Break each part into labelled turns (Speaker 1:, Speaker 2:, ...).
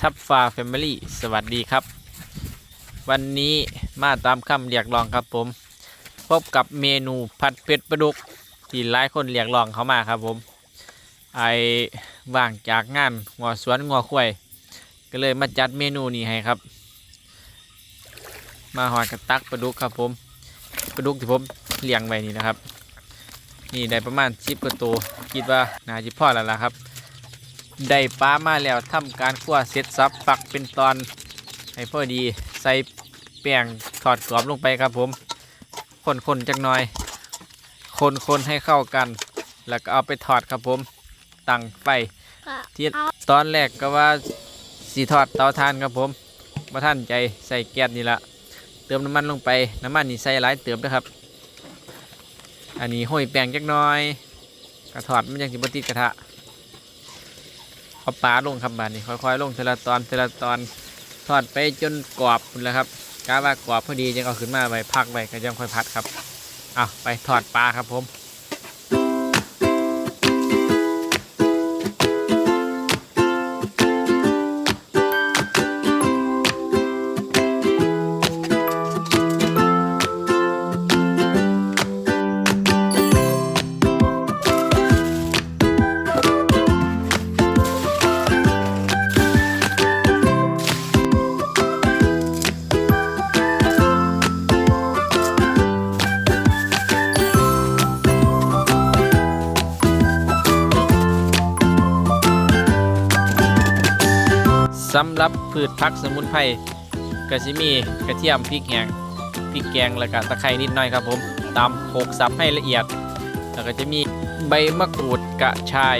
Speaker 1: ทับฟ้าแฟมิลี่สวัสดีครับ วันนี้มาตามคำเรียกร้องครับผม พบกับเมนูผัดเผ็ดปลาดุกที่หลายคนเรียกร้องเขามาครับผม ไอว่างจากงานงัวสวนงัวควยก็เลยมาจัดเมนูนี้ให้ครับ มาหอดกระตักปลาดุกครับผมปลาดุกที่ผมเลี้ยงไว้นี่นะครับ นี่ได้ประมาณสิบกว่าตัวคิดว่าน่าจะพอแล้วล่ะครับ ได้ปลามาแล้วทำการคั่วเสร็จสับปักเป็นตอนให้พอดีใส่แป้งทอดกรอบลงไปครับผมคนๆจักหน่อย คนๆให้เข้ากัน แล้วก็เอาไปทอดครับผมตั้งไฟ
Speaker 2: ก็
Speaker 1: ที่ตอนแรกก็ว่าสีทอดเตาถ่านครับผมมาท่านใจใส่แก๊สนี่ละเติมน้ำมันลงไปน้ำมันนี่ใส่หลายเติมนะครับ อันนี้ห้อยแป้งจักหน่อยกระทอดมันยังสิบติดกระทะ เอาปลาลงครับบานนี้ ค่อยๆ ลงทีละตอนทีละตอนทอดไปจนกรอบแล้วครับกาว่ากรอบพอดีจึงเอาขึ้นมาไว้พักไว้ก็ยังค่อยพัดครับเอาไปทอดปลาครับผม สำหรับพืชผักสมุนไพรก็สิมีกระเทียมพริกแห้งพริกแกงแล้วก็ตะไคร้นิดหน่อยครับผมตามโขกสับให้ละเอียด แล้วก็จะมีใบมะกรูดกระชาย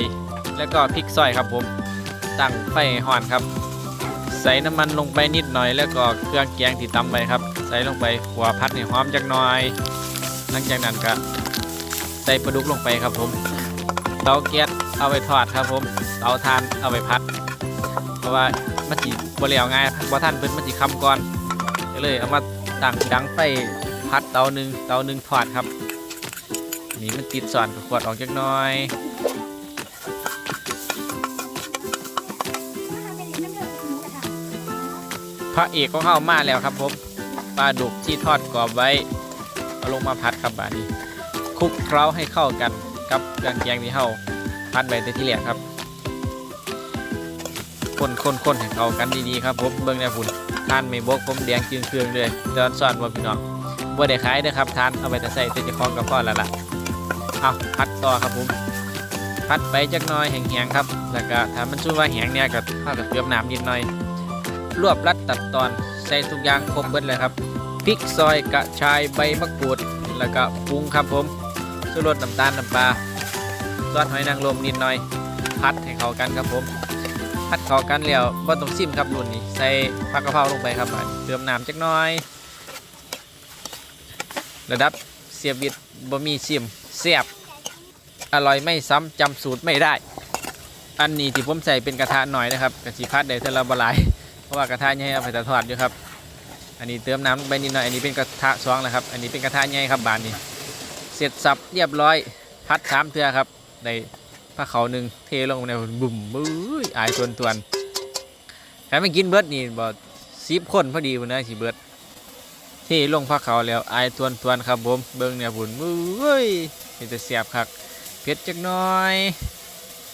Speaker 1: แล้วก็พริกซอยครับผมตั้งไฟห่อนครับ ใส่น้ำมันลงไปนิดหน่อย แล้วก็เครื่องแกงที่ตำไปครับ ใส่ลงไปขัวพัดให้หอมจักหน่อย หลังจากนั้นก็ใส่ปลาดุกลงไปครับผมเตาแก๊สเอาไปทอดครับผมเตาถ่านเอาไปพัด เพราะว่า มันจิบริเอาง่ายบ่ท่านเพิ่นมันจิคำก่อนก็เลยเอามาตั้งดังไฟพัดเตาหนึ่งเตาหนึ่งทอดครับ นี่มันติดสอนกับขวดออกจักน้อยพระเอกของเข้ามาแล้วครับผมปลาดุกที่ทอดกรอบไว้เอาลงมาพัดครับบานี้คลุกเคล้าให้เข้ากันกับเครื่องแกงที่เฮาพัดไว้แต่ที่แรกครับ คนคนคนให้เข้ากันดีๆครับผมเบิ่งแนวฝุ่นทานไม่บกผมแดงจึงเครื่องเลยเดินสอนว่าพี่น้องบ่ได้ขายเด้อครับทานเอาไปแต่ใส่แต่จะคล้องกับพ่อแล้วล่ะเอาพัดต่อครับผมพัดไปจักน้อยแห้งๆครับ แล้วก็ถ้ามันสู้ว่าแห้งเนี่ยก็ข้าวกับเติมน้ำนิดหน่อย รวบรัดตัดตอนใส่ทุกอย่างครบเบิดเลยครับพริกซอยกระชายใบมะกรูดแล้วก็ปรุงครับผมชูรสน้ำตาลน้ำปลาซอสหอยนางรมนิดหน่อย พัดให้เข้ากันครับผม พัดเข้ากันแล้วบ่ต้องซิมครับรุ่นนี้ใส่ผักกะเพราลงไปครับบัดนี้เติมน้ำจักหน่อย ระดับเสียบิดบ่มีซิมแซ่บอร่อยไม่ซ้ำจำสูตรไม่ได้ อันนี้ที่ผมใส่เป็นกระทะหน่อยนะครับกระสีพัดได้เท่าละบลาย เพราะว่ากระทะใหญ่เอาไปตะทอดอยู่ครับ อันนี้เติมน้ำลงไปนิดหน่อย อันนี้เป็นกระทะสองแล้วครับ อันนี้เป็นกระทะใหญ่ครับบานนี้ เสร็จสับเรียบร้อย พัดสามเทือครับ ได้ ผ้าเขาหนึ่งเทลงในบุ่มมืออายตวนตวนแค่ไม่กินเบิร์ดนี่บอสิบคนพอดีพุ่นนะสิเบิร์ดเทลงผ้าเขาแล้วอายตวนตวนครับผมเบิ้งเนี่ยบุ่นมือเห็นจะเสียบคักเผ็ดจักหน้อย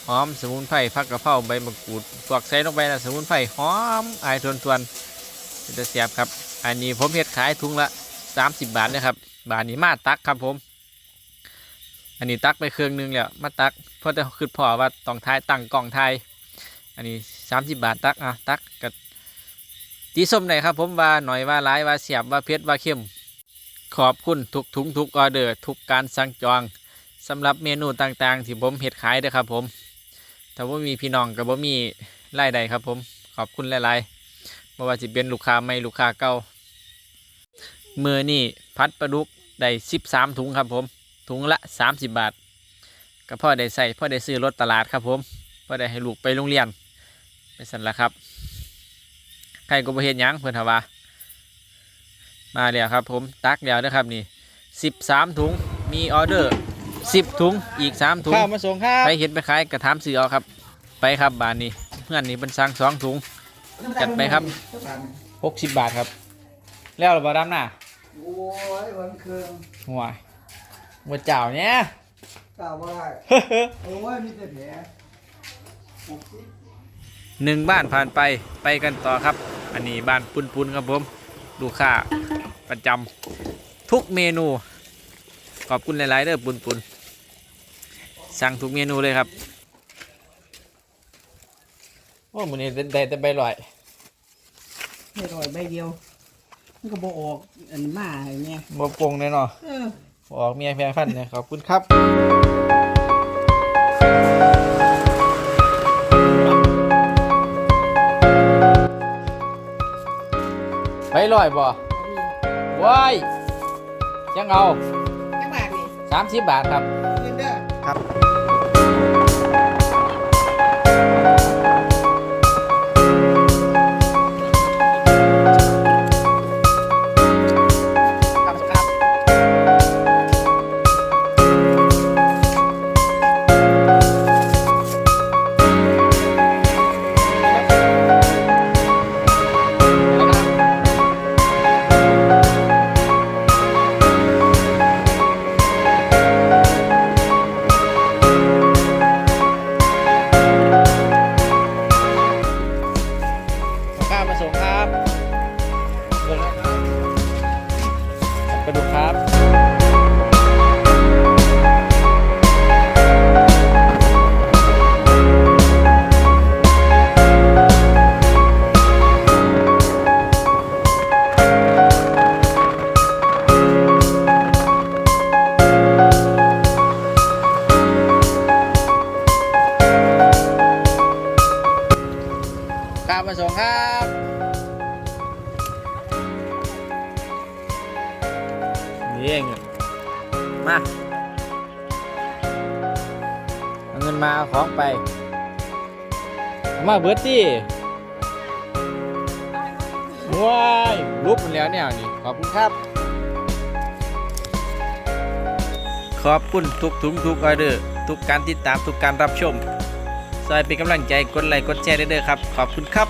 Speaker 1: หอมสมุนไพรผักกะเพราใบมะกรูดพวกใส่ลงไปนะสมุนไพรหอมอายทวนทวนๆจะเสียบครับ อันนี้ผมเฮ็ดขายถุงละ 30 บาทนะครับ บาทนี้มาตักครับผม อันนี้ตักไปเครื่องหนึงแล้วมาตักเพราะแต่คือพอว่าต้องทายตั้งกล่องทายอันนี้30บาทตักอะตักกับตีส้มหนครับ ผมว่าหน่อยว่าร้ายว่าเสียบว่าเผ็ดว่าเข้มขอบคุณทุกถุงทุกออเดอร์ ทุกการสั่งจองสำหรับเมนูต่างๆ ที่ผมเห็ดขายด้อครับผมถ้าว่ามีพี่น้องกับว่ามีรายใดครับผมขอบคุณหลายๆไม่ว่าจะเป็นลูกค้าไม่ลูกค้าเก่ามือนี่พัดปลาดุกได้สิบสามถุงครับผม ถุงละสามสิบบาท ก็พ่อได้ใส่พ่อได้ซื้อรถตลาดครับผมพ่อได้ให้ลูกไปโรงเรียนไปสั่นละครับใครก็บ่เห็นยังเพื่อนทว่ามาแล้วครับผมตักแล้วนะครับนี่สิบสามถุงมีออเดอร์สิบถุงอีกสามถุง
Speaker 3: ข้าวมาส่งครับ
Speaker 1: ไปเห็นไปขายกระถามซื้อเอาครับ ไปครับบานนี้เพื่อนนี่เป็นสั่งสองถุงจัดไปครับหกสิบบาทครับ แล้วหรือเปล่าดำหน้า
Speaker 2: โอ้ยวันเครื่อง
Speaker 1: หัว หัวเจ้าเนี่ย
Speaker 2: กล่าวว่าโอ้ยมีแต่แผลหกสิบ
Speaker 1: หนึ่งบ้านผ่านไปไปกันต่อครับ อันนี้บ้านปุนปุนๆครับผมลูกค้าประจำทุกเมนู ขอบคุณหลายๆเด้อปุนปุนๆสั่งทุกเมนูเลยครับโอ้มือนี้ได้แต่ใบลอย
Speaker 3: ไม่ร่อยใบเดียว มันก็บออกอันมาอย่างเงี้ย
Speaker 1: บ่ปงเลยเนาะ
Speaker 3: เออ
Speaker 1: ออกเมียแพงพันเนี่ยขอบคุณครับไปลอยบ่ว้ายยังเอา
Speaker 3: แค่บาทนี่
Speaker 1: สามสิบบาทครับ
Speaker 3: เงินเด้อ
Speaker 1: ครับ กระดูกครับ เองมาเอาเงินมาเอาของไปมาเบิร์ดดิว้ายรูปมันแล้วเนี่ยนี่ขอบคุณครับ ขอบคุณทุกทุกทุกออเดอร์ทุกการติดตามทุกการรับชมซอยเป็นกำลังใจกดไลค์กดแชร์ได้เด้อครับ ขอบคุณครับ